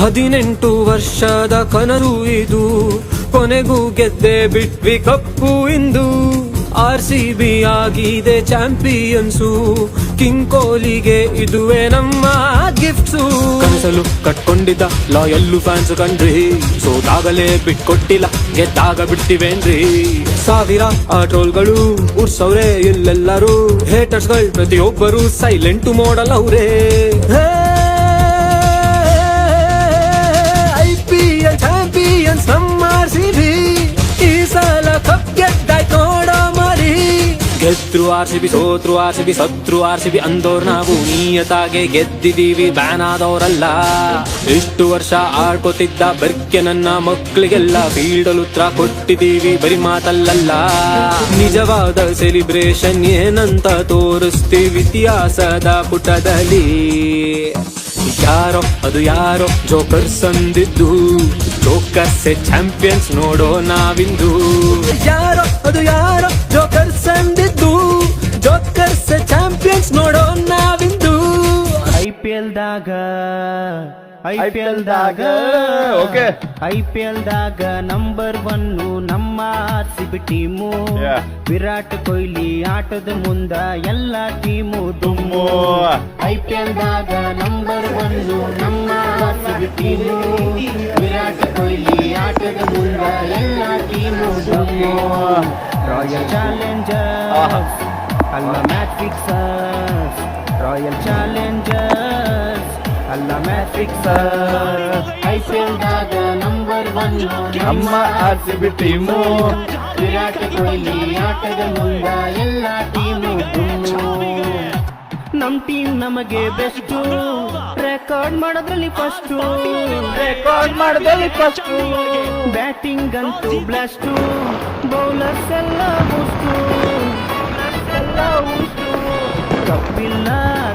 ಹದಿನೆಂಟು ವರ್ಷದ ಕನಸು ಇದು. ಕೊನೆಗೂ ಗೆದ್ದೆ ಬಿಟ್ವಿ ಕಪ್ಪು ಇಂದು. ಆರ್ ಸಿ ಬಿ ಆಗಿದೆ ಚಾಂಪಿಯನ್ಸು. ಕಿಂಗ್ ಕೊಹ್ಲಿಗೆ ಇದುವೇ ನಮ್ಮ ಗಿಫ್ಟ್ಸು. ಕನಸಲು ಕಟ್ಕೊಂಡಿದ್ದ ಲಾಯಲ್ಲು ಫ್ಯಾನ್ಸ್ ಕಣ್ರಿ ಸೋತಾಗಲೇ ಬಿಟ್ಕೊಟ್ಟಿಲ್ಲ ಗೆದ್ದಾಗ ಬಿಟ್ಟಿವೇನ್ರಿ ಸಾವಿರ ಆಟೋಲ್ಗಳು ಉರ್ಸವ್ರೆ ಇಲ್ಲೆಲ್ಲರೂ ಹೇಟರ್ಸ್ಗಳು ಪ್ರತಿಯೊಬ್ಬರು ಸೈಲೆಂಟ್ ಮಾಡಲ್ ಅವ್ರೆ. ಗೆದ್ರು ಆರ್ ಸಿ ಬಿ ಸೋತ್ರು ಆರ್ ಸಿ ಬಿ ಸತ್ರು ಆರ್ ಸಿ ಬಿ ಅಂದೋರ್ ನಾವು. ನೀಯತಾಗೆ ಗೆದ್ದಿದೀವಿ, ಬ್ಯಾನ್ ಆದವರಲ್ಲ ಇಷ್ಟು ವರ್ಷ ಆಡ್ಕೋತಿದ್ದ ಬರ್ಕೆ ನನ್ನ ಮಕ್ಕಳಿಗೆಲ್ಲ ಫೀಲ್ಡಲ್ ಉತ್ತರ ಕೊಟ್ಟಿದೀವಿ, ಬರಿ ಮಾತಲ್ಲಲ್ಲ. ನಿಜವಾದ ಸೆಲಿಬ್ರೇಷನ್ ಏನಂತ ತೋರಿಸ್ತೀವಿ ಇತಿಹಾಸದ ಪುಟದಲ್ಲಿ. ಯಾರೋ, ಅದು ಯಾರೋ ಜೋಕರ್ ಅಂದಿದ್ದು. ಜೋಕರ್ಸ್ ಚಾಂಪಿಯನ್ಸ್ ನೋಡೋ ನಾವಿಂದು. ಯಾರೋ, ಅದು ಯಾರೋ ಚಾಂಪಿಯನ್ಸ್ ನೋಡೋ ನಾವಿಂದು. ಐ ಪಿ ಎಲ್ ದಾಗ. ಐ ಪಿ ಎಲ್ ದಾಗ. ಓಕೆ. ಐ ಪಿ ಎಲ್ ದಾಗ ನಂಬರ್ ಒನ್ ನಮ್ಮ R C B team. Virat Kohli ಆಟದ ಮುಂದ ಎಲ್ಲ ಟೀಮು ದುಮ್ಮು. ಐ ಪಿ ಎಲ್ ದಾಗ ನಂಬರ್ ಒನ್ ನಮ್ಮ R C B team. Virat Kohli ಆಟದ ಮುಂದ ಎಲ್ಲ ಟೀಮು ದುಮ್ಮು. ರಾಯಲ್ ಚಾಲೆಂಜರ್ಸ್ ಅಲ್ಲ ಮ್ಯಾಟ್ರಿಕ್ಸ್ ರಾಯಲ್ ಚಾಲೆಂಜರ್ಸ್ ಅಲ್ಲ ಮ್ಯಾಟ್ರಿಕ್ಸ್ ಐ ಪಿ ಎಲ್ ದಾಗ ನಂಬರ್ ಒನ್ ನಮ್ಮ R C B team. Virat Kohli ಆಟದ ಮುಂದ ಎಲ್ಲ ಟೀಮು ನಮ್ ಟೀಮ್ ನಮಗೆ ಬೆಸ್ಟ್ ರೆಕಾರ್ಡ್ ಮಾಡೋದ್ರಲ್ಲಿ ಫಸ್ಟ್ ರೆಕಾರ್ಡ್ ಮಾಡೋದ್ರಲ್ಲಿ ಫಸ್ಟ್ ಬ್ಯಾಟಿಂಗ್ ಅಂತೂ ಬ್ಲಾಸ್ಟು ಬೌಲರ್ಸ್ ಎಲ್ಲ ಬೂಸ್ಟು ಕಪ್ಪಿಲ್ಲ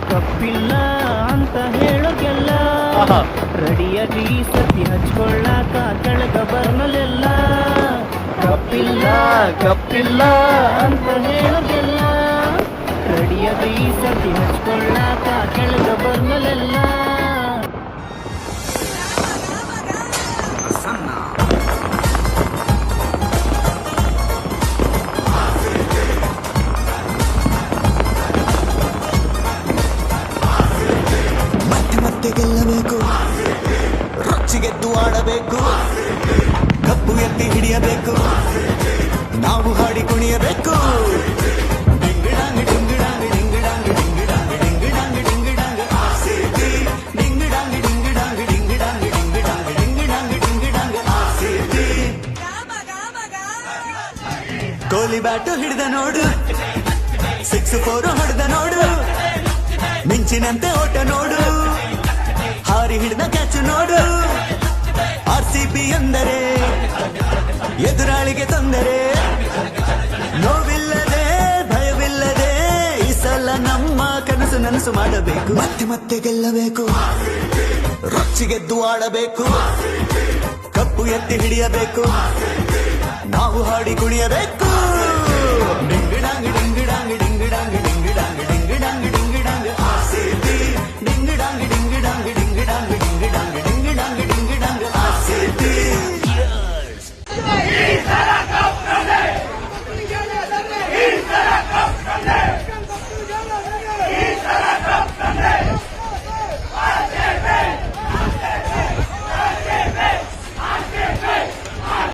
ಕಪ್ಪಿಲ್ಲ ಅಂತ ಹೇಳೋಕೆಲ್ಲ. ರೆಡಿಯಾಗಿ ಸತಿ ಹಚ್ಕೊಳ್ಳಾಕ ಕೆಳಗ ಬರ್ನಲೆಲ್ಲ ಕಪ್ಪಿಲ್ಲ ಕಪ್ಪಿಲ್ಲ ಅಂತ ಹೇಳೋಕೆಲ್ಲ ರೆಡಿಯಾಗಿ ಸತಿ ಹಚ್ಕೊಳ್ಳಾಕ ಕೆಳಗ ಬರ್ನಲೆಲ್ಲ ಆಡಬೇಕು ಕಪ್ಪು ಎತ್ತಿ ಹಿಡಿಯಬೇಕು ನಾವು ಹಾಡಿ ಕುಣಿಯಬೇಕು. ಕೊಹ್ಲಿ ಬ್ಯಾಟು ಹಿಡಿದ ನೋಡು ಸಿಕ್ಸ್ ಫೋರು ಹೊಡೆದ ನೋಡು ಮಿಂಚಿನಂತೆ ಓಟ ನೋಡು ಹಾರಿ ಹಿಡಿದ ಕ್ಯಾಚು ನೋಡು ಆರ್ ಸಿ ಬಿ ಎಂದರೆ, ಎದುರಾಳಿಗೆ ತೊಂದರೆ. ನೋವಿಲ್ಲದೆ, ಭಯವಿಲ್ಲದೆ ಈ ಸಲ ನಮ್ಮ ಕನಸು ನನಸು ಮಾಡಬೇಕು. ಮತ್ತೆ ಮತ್ತೆ ಗೆಲ್ಲಬೇಕು. ರೊಚ್ಚಿಗೆದ್ದು ಆಡಬೇಕು. ಕಪ್ಪು ಎತ್ತಿ ಹಿಡಿಯಬೇಕು. ನಾವು ಹಾಡಿ ಕುಣಿಯಬೇಕು.